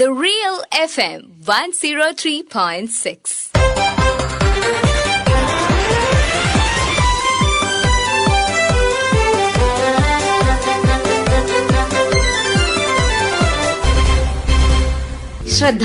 The Real FM 103.6. ശ്രദ്ധ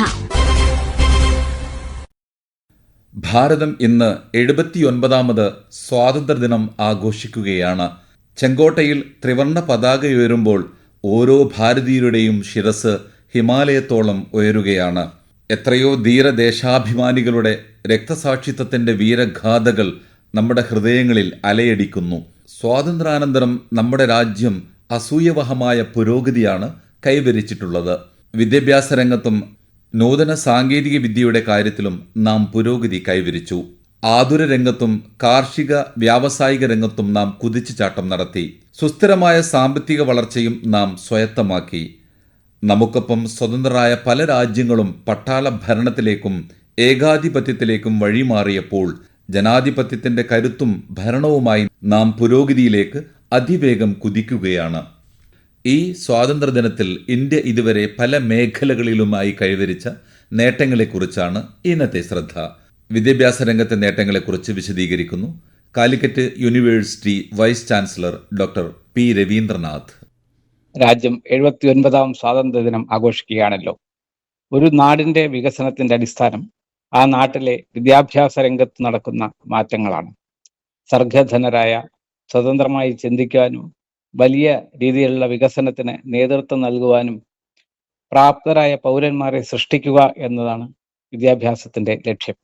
ഭാരതം ഇന്ന് എഴുപത്തിയൊൻപതാമത് സ്വാതന്ത്ര്യദിനം ആഘോഷിക്കുകയാണ് ചെങ്കോട്ടയിൽ ത്രിവർണ പതാക ഉയരുമ്പോൾ ഓരോ ഭാരതീയരുടെയും ശിരസ് ഹിമാലയത്തോളം ഉയരുകയാണ്. എത്രയോ ധീരദേശാഭിമാനികളുടെ രക്തസാക്ഷിത്വത്തിന്റെ വീരഗാഥകൾ നമ്മുടെ ഹൃദയങ്ങളിൽ അലയടിക്കുന്നു. സ്വാതന്ത്ര്യാനന്തരം നമ്മുടെ രാജ്യം അസൂയവഹമായ പുരോഗതിയാണ് കൈവരിച്ചിട്ടുള്ളത്. വിദ്യാഭ്യാസ രംഗത്തും നൂതന സാങ്കേതിക വിദ്യയുടെ കാര്യത്തിലും നാം പുരോഗതി കൈവരിച്ചു. ആതുര രംഗത്തും കാർഷിക വ്യാവസായിക രംഗത്തും നാം കുതിച്ചുചാട്ടം നടത്തി. സുസ്ഥിരമായ സാമ്പത്തിക വളർച്ചയും നാം സ്വായത്തമാക്കി. നമുക്കൊപ്പം സ്വതന്ത്രരായ പല രാജ്യങ്ങളും പട്ടാള ഭരണത്തിലേക്കും ഏകാധിപത്യത്തിലേക്കും വഴിമാറിയപ്പോൾ ജനാധിപത്യത്തിന്റെ കരുത്തും ഭരണവുമായി നാം പുരോഗതിയിലേക്ക് അതിവേഗം കുതിക്കുകയാണ്. ഈ സ്വാതന്ത്ര്യദിനത്തിൽ ഇന്ത്യ ഇതുവരെ പല മേഖലകളിലുമായി കൈവരിച്ച നേട്ടങ്ങളെക്കുറിച്ചാണ് ഇന്നത്തെ ശ്രദ്ധ. വിദ്യാഭ്യാസ രംഗത്തെ നേട്ടങ്ങളെക്കുറിച്ച് വിശദീകരിക്കുന്നു. Calicut university vice chancellor doctor P Raveendranath. രാജ്യം എഴുപത്തി ഒൻപതാം സ്വാതന്ത്ര്യ ദിനം ആഘോഷിക്കുകയാണല്ലോ. ഒരു നാടിന്റെ വികസനത്തിന്റെ അടിസ്ഥാനം ആ നാട്ടിലെ വിദ്യാഭ്യാസ രംഗത്ത് നടക്കുന്ന മാറ്റങ്ങളാണ്. സർഗധനരായ സ്വതന്ത്രമായി ചിന്തിക്കുവാനും വലിയ രീതിയിലുള്ള വികസനത്തിന് നേതൃത്വം നൽകുവാനും പ്രാപ്തരായ പൗരന്മാരെ സൃഷ്ടിക്കുക എന്നതാണ് വിദ്യാഭ്യാസത്തിന്റെ ലക്ഷ്യം.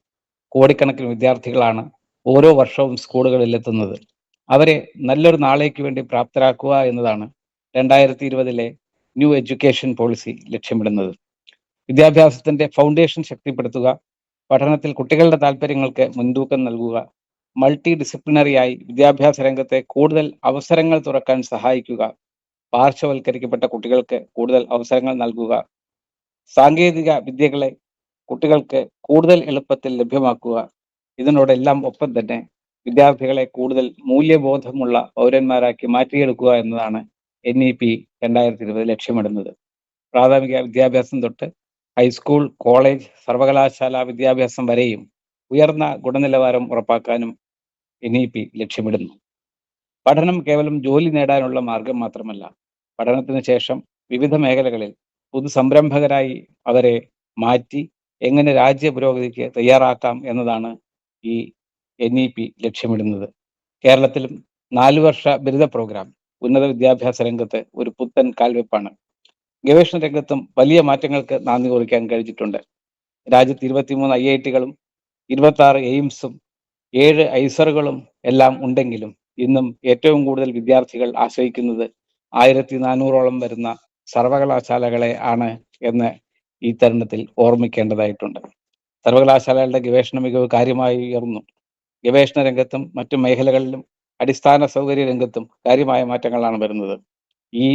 കോടിക്കണക്കിന് വിദ്യാർത്ഥികളാണ് ഓരോ വർഷവും സ്കൂളുകളിൽ എത്തുന്നത് അവരെ നല്ലൊരു നാളേക്ക് വേണ്ടി പ്രാപ്തരാക്കുക എന്നതാണ് രണ്ടായിരത്തി ഇരുപതിലെ ന്യൂ എഡ്യൂക്കേഷൻ പോളിസി ലക്ഷ്യമിടുന്നത്. വിദ്യാഭ്യാസത്തിന്റെ ഫൗണ്ടേഷൻ ശക്തിപ്പെടുത്തുക പഠനത്തിൽ കുട്ടികളുടെ താല്പര്യങ്ങൾക്ക് മുൻതൂക്കം നൽകുക മൾട്ടി ഡിസിപ്ലിനറി ആയി വിദ്യാഭ്യാസ രംഗത്തെ കൂടുതൽ അവസരങ്ങൾ തുറക്കാൻ സഹായിക്കുക പാർശ്വവൽക്കരിക്കപ്പെട്ട കുട്ടികൾക്ക് കൂടുതൽ അവസരങ്ങൾ നൽകുക സാങ്കേതിക വിദ്യകളെ കുട്ടികൾക്ക് കൂടുതൽ എളുപ്പത്തിൽ ലഭ്യമാക്കുക. ഇതിനോടെല്ലാം ഒപ്പം തന്നെ വിദ്യാർത്ഥികളെ കൂടുതൽ മൂല്യബോധമുള്ള പൗരന്മാരാക്കി മാറ്റിയെടുക്കുക എന്നതാണ് എൻ ഇ പി രണ്ടായിരത്തി ഇരുപത് ലക്ഷ്യമിടുന്നത്. പ്രാഥമിക വിദ്യാഭ്യാസം തൊട്ട് ഹൈസ്കൂൾ കോളേജ് സർവകലാശാല വിദ്യാഭ്യാസം വരെയും ഉയർന്ന ഗുണനിലവാരം ഉറപ്പാക്കാനും എൻ ഇ പി ലക്ഷ്യമിടുന്നു. പഠനം കേവലം ജോലി നേടാനുള്ള മാർഗം മാത്രമല്ല പഠനത്തിന് ശേഷം വിവിധ മേഖലകളിൽ പുതു സംരംഭകരായി അവരെ മാറ്റി എങ്ങനെ രാജ്യ പുരോഗതിക്ക് തയ്യാറാക്കാം എന്നതാണ് ഈ എൻ ഇ പി ലക്ഷ്യമിടുന്നത്. കേരളത്തിലും നാലു വർഷ ബിരുദ പ്രോഗ്രാം ഉന്നത വിദ്യാഭ്യാസ രംഗത്ത് ഒരു പുത്തൻ കാൽവെപ്പാണ്. ഗവേഷണ രംഗത്തും വലിയ മാറ്റങ്ങൾക്ക് നാന്ദി കുറിക്കാൻ കഴിഞ്ഞിട്ടുണ്ട്. രാജ്യത്ത് ഇരുപത്തിമൂന്ന് ഐ ഐ ടികളും ഇരുപത്തി ആറ് എയിംസും ഏഴ് ഐസറുകളും എല്ലാം ഉണ്ടെങ്കിലും ഇന്നും ഏറ്റവും കൂടുതൽ വിദ്യാർത്ഥികൾ ആശ്രയിക്കുന്നത് ആയിരത്തി നാനൂറോളം വരുന്ന സർവകലാശാലകളെ ആണ് എന്ന് ഈ തരുണത്തിൽ ഓർമ്മിക്കേണ്ടതായിട്ടുണ്ട്. സർവകലാശാലകളുടെ ഗവേഷണ മികവ് കാര്യമായി ഉയർന്നു. ഗവേഷണ രംഗത്തും മറ്റു മേഖലകളിലും അടിസ്ഥാന സൗകര്യ രംഗത്തും കാര്യമായ മാറ്റങ്ങളാണ് വരുന്നത്. ഈ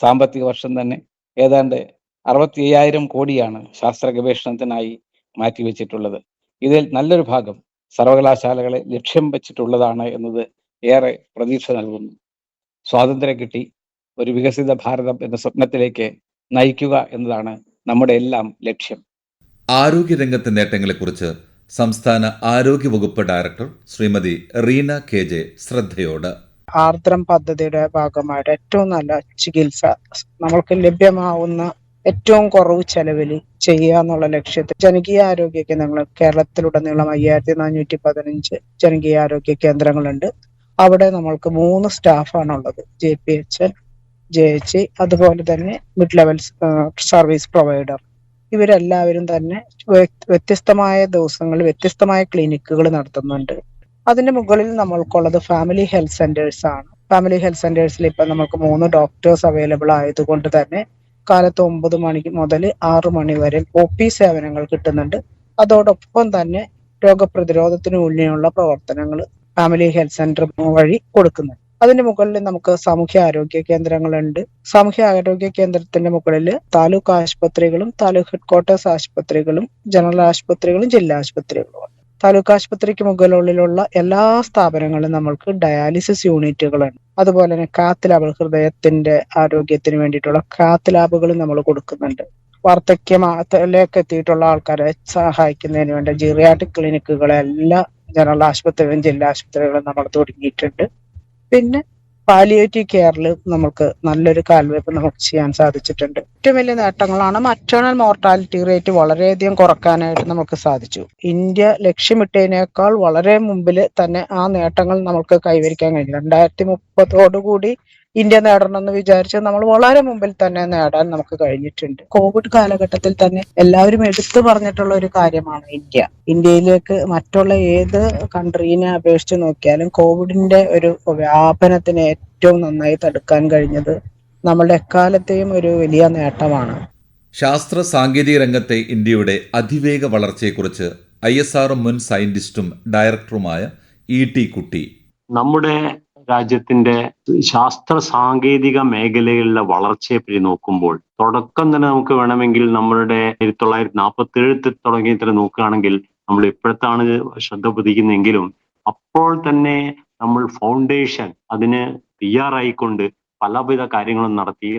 സാമ്പത്തിക വർഷം തന്നെ ഏതാണ്ട് അറുപത്തി അയ്യായിരം കോടിയാണ് ശാസ്ത്ര ഗവേഷണത്തിനായി മാറ്റിവെച്ചിട്ടുള്ളത്. ഇതിൽ നല്ലൊരു ഭാഗം സർവകലാശാലകളെ ലക്ഷ്യം വെച്ചിട്ടുള്ളതാണ് എന്നത് ഏറെ പ്രതീക്ഷ നൽകുന്നു. സ്വാതന്ത്ര്യം കിട്ടി ഒരു വികസിത ഭാരതം എന്ന സ്വപ്നത്തിലേക്ക് നയിക്കുക എന്നതാണ് നമ്മുടെ എല്ലാം ലക്ഷ്യം. ആരോഗ്യരംഗത്തെ നേട്ടങ്ങളെക്കുറിച്ച് സംസ്ഥാന ആരോഗ്യ വകുപ്പ് director Shrimati Reena K J ശ്രദ്ധയോട്. Ardram പദ്ധതിയുടെ ഭാഗമായിട്ട് ഏറ്റവും നല്ല ചികിത്സ നമ്മൾക്ക് ലഭ്യമാവുന്ന ഏറ്റവും കുറവ് ചെലവിൽ ചെയ്യുക എന്നുള്ള ലക്ഷ്യത്തിൽ ജനകീയ ആരോഗ്യ കേന്ദ്രങ്ങൾ കേരളത്തിലുടനീളം അയ്യായിരത്തി നാനൂറ്റി പതിനഞ്ച് ജനകീയ ആരോഗ്യ കേന്ദ്രങ്ങളുണ്ട്. അവിടെ നമ്മൾക്ക് മൂന്ന് സ്റ്റാഫാണ് ഉള്ളത് J P H J H അതുപോലെ തന്നെ മിഡ് ലെവൽ സർവീസ് പ്രൊവൈഡർ ഇവരെല്ലാവരും തന്നെ വ്യ- വ്യത്യസ്തമായ ദിവസങ്ങളിൽ വ്യത്യസ്തമായ ക്ലിനിക്കുകൾ നടത്തുന്നുണ്ട്. അതിന്റെ മുകളിൽ നമ്മൾക്കുള്ളത് ഫാമിലി ഹെൽത്ത് സെന്റേഴ്സ് ആണ്. ഫാമിലി ഹെൽത്ത് സെന്റേഴ്സിൽ ഇപ്പൊ നമുക്ക് മൂന്ന് ഡോക്ടേഴ്സ് അവൈലബിൾ ആയതുകൊണ്ട് തന്നെ കാലത്ത് ഒമ്പത് മണി മുതൽ ആറ് മണി വരെ ഒ പി സേവനങ്ങൾ കിട്ടുന്നുണ്ട്. അതോടൊപ്പം തന്നെ രോഗപ്രതിരോധത്തിന് മുന്നേയുള്ള പ്രവർത്തനങ്ങൾ ഫാമിലി ഹെൽത്ത് സെന്റർ വഴി കൊടുക്കുന്നുണ്ട്. അതിന്റെ മുകളിൽ നമുക്ക് സാമൂഹ്യ ആരോഗ്യ കേന്ദ്രങ്ങളുണ്ട്. സാമൂഹ്യ ആരോഗ്യ കേന്ദ്രത്തിന്റെ മുകളിൽ താലൂക്ക് ആശുപത്രികളും താലൂക്ക് ഹെഡ്ക്വാർട്ടേഴ്സ് ആശുപത്രികളും ജനറൽ ആശുപത്രികളും ജില്ലാ ആശുപത്രികളും താലൂക്ക് ആശുപത്രിക്ക് മുകളിലുള്ള എല്ലാ സ്ഥാപനങ്ങളും നമ്മൾക്ക് ഡയാലിസിസ് യൂണിറ്റുകളുണ്ട്. അതുപോലെ തന്നെ കാത്ത് ലാബ് ഹൃദയത്തിന്റെ ആരോഗ്യത്തിന് വേണ്ടിയിട്ടുള്ള കാത്ത് ലാബുകൾ നമ്മൾ കൊടുക്കുന്നുണ്ട്. വാർദ്ധക്യത്തിലേക്ക് എത്തിയിട്ടുള്ള ആൾക്കാരെ സഹായിക്കുന്നതിന് വേണ്ടി ജീറിയാട്ടിക് ക്ലിനിക്കുകളെ എല്ലാ ജനറൽ ആശുപത്രികളും ജില്ലാ ആശുപത്രികളും നമ്മൾ തുടങ്ങിയിട്ടുണ്ട്. പിന്നെ പാലിയേറ്റീവ് കെയറിൽ നമുക്ക് നല്ലൊരു കാൽവയ്പ് നമുക്ക് ചെയ്യാൻ സാധിച്ചിട്ടുണ്ട്. ഏറ്റവും വലിയ നേട്ടങ്ങളാണ് മറ്റേണൽ മോർട്ടാലിറ്റി റേറ്റ് വളരെയധികം കുറക്കാനായിട്ട് നമുക്ക് സാധിച്ചു. ഇന്ത്യ ലക്ഷ്യമിട്ടതിനേക്കാൾ വളരെ മുമ്പിൽ തന്നെ ആ നേട്ടങ്ങൾ നമുക്ക് കൈവരിക്കാൻ കഴിഞ്ഞു. രണ്ടായിരത്തി മുപ്പതോടുകൂടി ഇന്ത്യ നേടണമെന്ന് വിചാരിച്ച് നമ്മൾ വളരെ മുമ്പിൽ തന്നെ നേടാൻ നമുക്ക് കഴിഞ്ഞിട്ടുണ്ട്. കോവിഡ് കാലഘട്ടത്തിൽ തന്നെ എല്ലാവരും എടുത്തു പറഞ്ഞിട്ടുള്ള ഒരു കാര്യമാണ് ഇന്ത്യ. ഇന്ത്യയിലേക്ക് മറ്റുള്ള ഏത് കൺട്രീനെ അപേക്ഷിച്ച് നോക്കിയാലും കോവിഡിന്റെ ഒരു വ്യാപനത്തിന് ഏറ്റവും നന്നായി തടുക്കാൻ കഴിഞ്ഞത് നമ്മളുടെ എക്കാലത്തെയും ഒരു വലിയ നേട്ടമാണ്. ശാസ്ത്ര സാങ്കേതിക രംഗത്തെ ഇന്ത്യയുടെ അതിവേഗ വളർച്ചയെക്കുറിച്ച് ഐ എസ് ആർ മുൻ സയന്റിസ്റ്റും ഡയറക്ടറുമായ ഇ ടി കുട്ടി. നമ്മുടെ രാജ്യത്തിന്റെ ശാസ്ത്ര സാങ്കേതിക മേഖലയിലുള്ള വളർച്ചയെ പറ്റി നോക്കുമ്പോൾ തുടക്കം തന്നെ നമുക്ക് വേണമെങ്കിൽ നമ്മളുടെ ആയിരത്തി തൊള്ളായിരത്തി നാൽപ്പത്തി ഏഴിൽ തുടങ്ങി തന്നെ നോക്കുകയാണെങ്കിൽ നമ്മൾ ഇപ്പോഴത്താണ് ശ്രദ്ധ പതിക്കുന്നതെങ്കിലും അപ്പോൾ തന്നെ നമ്മൾ ഫൗണ്ടേഷൻ അതിന് തയ്യാറായിക്കൊണ്ട് പലവിധ കാര്യങ്ങളും നടത്തി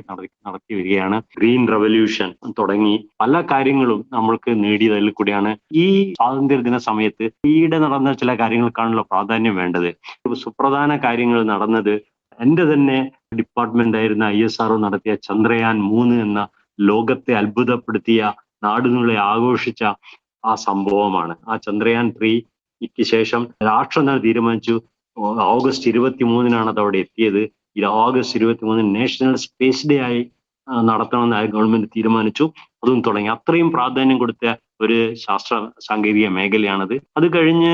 നടത്തി വരികയാണ്. ഗ്രീൻ റവല്യൂഷൻ തുടങ്ങി പല കാര്യങ്ങളും നമ്മൾക്ക് നേടിയതിൽ കൂടിയാണ് ഈ സ്വാതന്ത്ര്യ ദിന സമയത്ത് ഈയിടെ നടന്ന ചില കാര്യങ്ങൾക്കാണല്ലോ പ്രാധാന്യം വേണ്ടത്. സുപ്രധാന കാര്യങ്ങൾ നടന്നത് എന്റെ തന്നെ ഡിപ്പാർട്ട്മെന്റ് ആയിരുന്ന ഐ എസ് ആർഒ നടത്തിയ ചന്ദ്രയാൻ മൂന്ന് എന്ന ലോകത്തെ അത്ഭുതപ്പെടുത്തിയ നാടുകളെ ആഘോഷിച്ച ആ സംഭവമാണ്. ആ ചന്ദ്രയാൻ ത്രീക്ക് ശേഷം രാഷ്ട്രം തന്നെ തീരുമാനിച്ചു. ഓഗസ്റ്റ് ഇരുപത്തി മൂന്നിനാണ് അത് അവിടെ എത്തിയത്. ഈ ഓഗസ്റ്റ് ഇരുപത്തി മൂന്നിന് നാഷണൽ സ്പേസ് ഡേ ആയി നടത്തണമെന്ന് ഗവൺമെന്റ് തീരുമാനിച്ചു. അതും തുടങ്ങി. അത്രയും പ്രാധാന്യം കൊടുത്ത ഒരു ശാസ്ത്ര സാങ്കേതിക മേഖലയാണത്. അത് കഴിഞ്ഞ്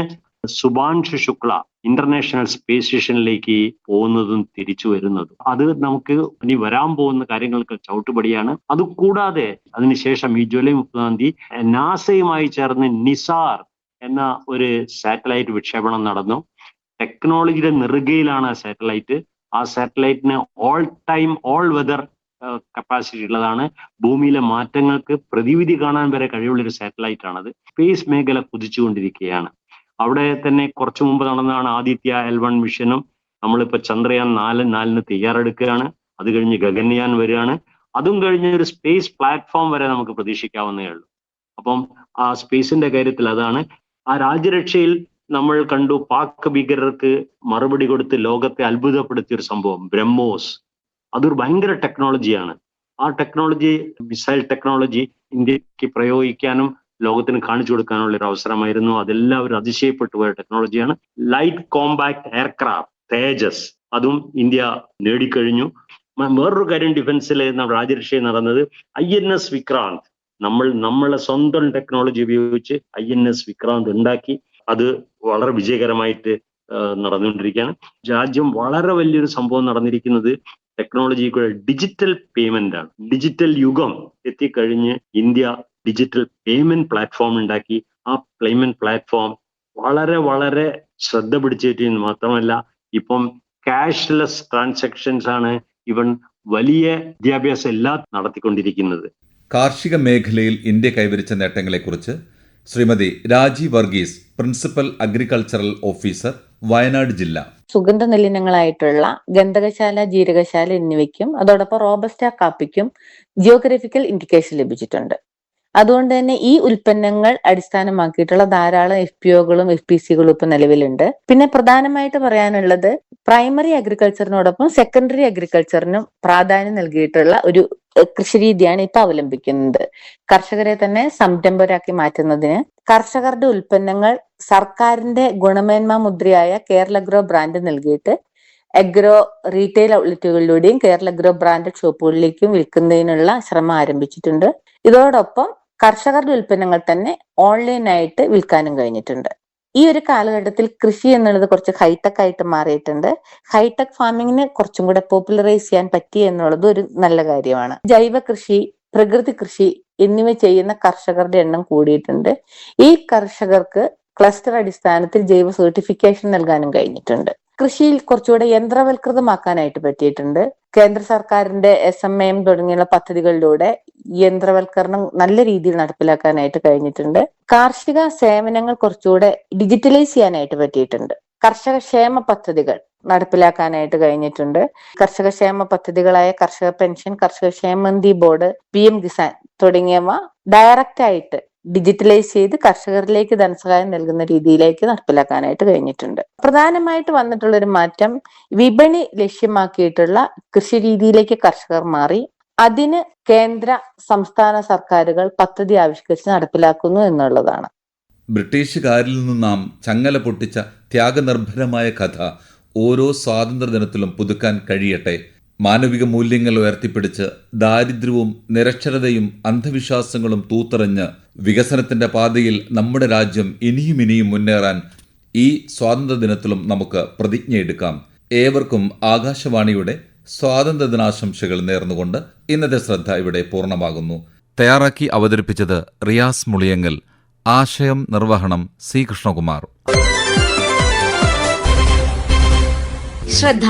സുഭാൻഷു ശുക്ല ഇന്റർനാഷണൽ സ്പേസ് സ്റ്റേഷനിലേക്ക് പോകുന്നതും തിരിച്ചു വരുന്നതും. അത് നമുക്ക് ഇനി വരാൻ പോകുന്ന കാര്യങ്ങൾക്ക് ചവിട്ടുപടിയാണ്. അതുകൂടാതെ അതിനുശേഷം ഈ ജൂലൈ മുപ്പതാം തീയതി നാസയുമായി ചേർന്ന് നിസാർ എന്ന ഒരു സാറ്റലൈറ്റ് വിക്ഷേപണം നടന്നു. ടെക്നോളജിയുടെ നെറുകയിലാണ് ആ സാറ്റലൈറ്റ്. ആ സാറ്റലൈറ്റിന് all time all weather capacity ഉള്ളതാണ്. ഭൂമിയിലെ മാറ്റങ്ങൾക്ക് പ്രതിവിധി കാണാൻ വരെ കഴിവുള്ള ഒരു സാറ്റലൈറ്റ് ആണത് സ്പേസ് മേഖല കുതിച്ചുകൊണ്ടിരിക്കുകയാണ്. അവിടെ തന്നെ കുറച്ചു മുമ്പ് നടന്നതാണ് ആദിത്യ എൽ വൺ മിഷനും നമ്മളിപ്പോൾ ചന്ദ്രയാൻ നാല് നാലിന് തയ്യാറെടുക്കുകയാണ്. അത് കഴിഞ്ഞ് ഗഗൻയാൻ വരികയാണ്. അതും കഴിഞ്ഞ് ഒരു സ്പേസ് പ്ലാറ്റ്ഫോം വരെ നമുക്ക് പ്രതീക്ഷിക്കാവുന്നേ ഉള്ളൂ. അപ്പം ആ സ്പേസിന്റെ കാര്യത്തിൽ അതാണ്. ആ രാജ്യരക്ഷയിൽ നമ്മൾ കണ്ടു പാക് ഭീകരർക്ക് മറുപടി കൊടുത്ത് ലോകത്തെ അത്ഭുതപ്പെടുത്തിയ ഒരു സംഭവം ബ്രഹ്മോസ്. അതൊരു ഭയങ്കര ടെക്നോളജിയാണ് ആ ടെക്നോളജി മിസൈൽ ടെക്നോളജി ഇന്ത്യയ്ക്ക് പ്രയോഗിക്കാനും ലോകത്തിന് കാണിച്ചു കൊടുക്കാനുള്ള ഒരു അവസരമായിരുന്നു. അതെല്ലാവരും അതിശയപ്പെട്ടു പോയ ടെക്നോളജിയാണ് ലൈറ്റ് കോമ്പാക്ട് എയർക്രാഫ്റ്റ് തേജസ്. അതും ഇന്ത്യ നേടിക്കഴിഞ്ഞു. വേറൊരു കാര്യം ഡിഫൻസിൽ രാജ്യരക്ഷയിൽ നടന്നത് ഐ എൻ എസ് വിക്രാന്ത്. നമ്മൾ നമ്മളെ സ്വന്തം ടെക്നോളജി ഉപയോഗിച്ച് ഐ എൻ എസ് വിക്രാന്ത് ഉണ്ടാക്കി. അത് വളരെ വിജയകരമായിട്ട് നടന്നുകൊണ്ടിരിക്കുകയാണ്. രാജ്യം വളരെ വലിയൊരു സംഭവം നടന്നിരിക്കുന്നത് ടെക്നോളജി കൂടെ ഡിജിറ്റൽ പേയ്മെന്റ് ആണ് ഡിജിറ്റൽ യുഗം എത്തിക്കഴിഞ്ഞ് ഇന്ത്യ ഡിജിറ്റൽ പേയ്മെന്റ് പ്ലാറ്റ്ഫോം ഉണ്ടാക്കി. ആ പേയ്മെന്റ് പ്ലാറ്റ്ഫോം വളരെ വളരെ ശ്രദ്ധ പിടിച്ചേറ്റിന്ന് മാത്രമല്ല ഇപ്പം ക്യാഷ്ലെസ് ട്രാൻസാക്ഷൻസ് ആണ് ഇവൻ വലിയ വിദ്യാഭ്യാസം എല്ലാം നടത്തിക്കൊണ്ടിരിക്കുന്നത്. കാർഷിക മേഖലയിൽ ഇന്ത്യ കൈവരിച്ച നേട്ടങ്ങളെക്കുറിച്ച് Shrimati Raji Varghese principal agricultural officer Wayanad ജില്ല. സുഗന്ധ നെല്ലിനങ്ങളായിട്ടുള്ള ഗന്ധകശാല ജീരകശാല എന്നിവയ്ക്കും അതോടൊപ്പം റോബസ്റ്റ കാപ്പിക്കും ജിയോഗ്രഫിക്കൽ ഇൻഡിക്കേഷൻ ലഭിച്ചിട്ടുണ്ട്. അതുകൊണ്ട് തന്നെ ഈ ഉൽപ്പന്നങ്ങൾ അടിസ്ഥാനമാക്കിയിട്ടുള്ള ധാരാളം എഫ് പി ഒകളും എഫ് പി സികളും ഇപ്പൊ നിലവിലുണ്ട്. പിന്നെ പ്രധാനമായിട്ട് പറയാനുള്ളത് പ്രൈമറി അഗ്രികൾച്ചറിനോടൊപ്പം സെക്കൻഡറി അഗ്രികൾച്ചറിനും പ്രാധാന്യം നൽകിയിട്ടുള്ള ഒരു എഹ്, കൃഷിരീതിയാണ് ഇപ്പൊ അവലംബിക്കുന്നത്. കർഷകരെ തന്നെ സംരംഭരാക്കി മാറ്റുന്നതിന് കർഷകരുടെ ഉൽപ്പന്നങ്ങൾ സർക്കാരിന്റെ ഗുണമേന്മ മുദ്രയായ കേരള ഗ്രോ ബ്രാൻഡ് നൽകിയിട്ട് അഗ്രോ റീറ്റെയിൽ ഔട്ട്ലെറ്റുകളിലൂടെയും കേരള ഗ്രോ ബ്രാൻഡഡ് ഷോപ്പുകളിലേക്കും വിൽക്കുന്നതിനുള്ള ശ്രമം ആരംഭിച്ചിട്ടുണ്ട്. ഇതോടൊപ്പം കർഷകരുടെ ഉൽപ്പന്നങ്ങൾ തന്നെ ഓൺലൈനായിട്ട് വിൽക്കാനും കഴിഞ്ഞിട്ടുണ്ട്. ഈ ഒരു കാലഘട്ടത്തിൽ കൃഷി എന്നുള്ളത് കുറച്ച് ഹൈടെക് ആയിട്ട് മാറിയിട്ടുണ്ട്. ഹൈടെക് ഫാമിങ്ങിന് കുറച്ചും കൂടെ പോപ്പുലറൈസ് ചെയ്യാൻ പറ്റി എന്നുള്ളത് ഒരു നല്ല കാര്യമാണ്. ജൈവ കൃഷി പ്രകൃതി കൃഷി എന്നിവ ചെയ്യുന്ന കർഷകരുടെ എണ്ണം കൂടിയിട്ടുണ്ട്. ഈ കർഷകർക്ക് ക്ലസ്റ്റർ അടിസ്ഥാനത്തിൽ ജൈവ സർട്ടിഫിക്കേഷൻ നൽകാനും കഴിഞ്ഞിട്ടുണ്ട്. കൃഷിയിൽ കുറച്ചുകൂടെ യന്ത്രവൽകൃതമാക്കാനായിട്ട് പറ്റിയിട്ടുണ്ട്. കേന്ദ്ര സർക്കാരിന്റെ എസ് എം എം തുടങ്ങിയുള്ള പദ്ധതികളിലൂടെ യന്ത്രവൽക്കരണം നല്ല രീതിയിൽ നടപ്പിലാക്കാനായിട്ട് കഴിഞ്ഞിട്ടുണ്ട്. കാർഷിക സേവനങ്ങൾ കുറച്ചുകൂടെ ഡിജിറ്റലൈസ് ചെയ്യാനായിട്ട് പറ്റിയിട്ടുണ്ട്. കർഷക ക്ഷേമ പദ്ധതികൾ നടപ്പിലാക്കാനായിട്ട് കഴിഞ്ഞിട്ടുണ്ട്. കർഷക ക്ഷേമ പദ്ധതികളായ കർഷക പെൻഷൻ കർഷക ക്ഷേമനിധി ബോർഡ് പി എം കിസാൻ തുടങ്ങിയവ ഡയറക്റ്റ് ആയിട്ട് ഡിജിറ്റലൈസ് ചെയ്ത് കർഷകരിലേക്ക് ധനസഹായം നൽകുന്ന രീതിയിലേക്ക് നടപ്പിലാക്കാനായിട്ട് കഴിഞ്ഞിട്ടുണ്ട്. പ്രധാനമായിട്ട് വന്നിട്ടുള്ള ഒരു മാറ്റം വിപണി ലക്ഷ്യമാക്കിയിട്ടുള്ള കൃഷി രീതിയിലേക്ക് കർഷകർ മാറി. അതിന് കേന്ദ്ര സംസ്ഥാന സർക്കാരുകൾ പദ്ധതി ആവിഷ്കരിച്ച് നടപ്പിലാക്കുന്നു എന്നുള്ളതാണ്. ബ്രിട്ടീഷുകാരിൽ നിന്ന് നാം ചങ്ങല പൊട്ടിച്ച ത്യാഗനിർഭരമായ കഥ ഓരോ സ്വാതന്ത്ര്യ ദിനത്തിലും പുതുക്കാൻ കഴിയട്ടെ മാനവിക മൂല്യങ്ങൾ ഉയർത്തിപ്പിടിച്ച് ദാരിദ്ര്യവും നിരക്ഷരതയും അന്ധവിശ്വാസങ്ങളും തൂത്തെറിഞ്ഞ് വികസനത്തിന്റെ പാതയിൽ നമ്മുടെ രാജ്യം ഇനിയും ഇനിയും മുന്നേറാൻ ഈ സ്വാതന്ത്ര്യ ദിനത്തിലും നമുക്ക് പ്രതിജ്ഞയെടുക്കാം ഏവർക്കും ആകാശവാണിയുടെ സ്വാതന്ത്ര്യ ദിനാശംസകൾ നേർന്നുകൊണ്ട് ഇന്നത്തെ ശ്രദ്ധ ഇവിടെ പൂർണമാകുന്നു. തയ്യാറാക്കി അവതരിപ്പിച്ചത് റിയാസ് മുളിയങ്ങൽ. ആശയം നിർവഹണം സി കൃഷ്ണകുമാർ. ശ്രദ്ധ.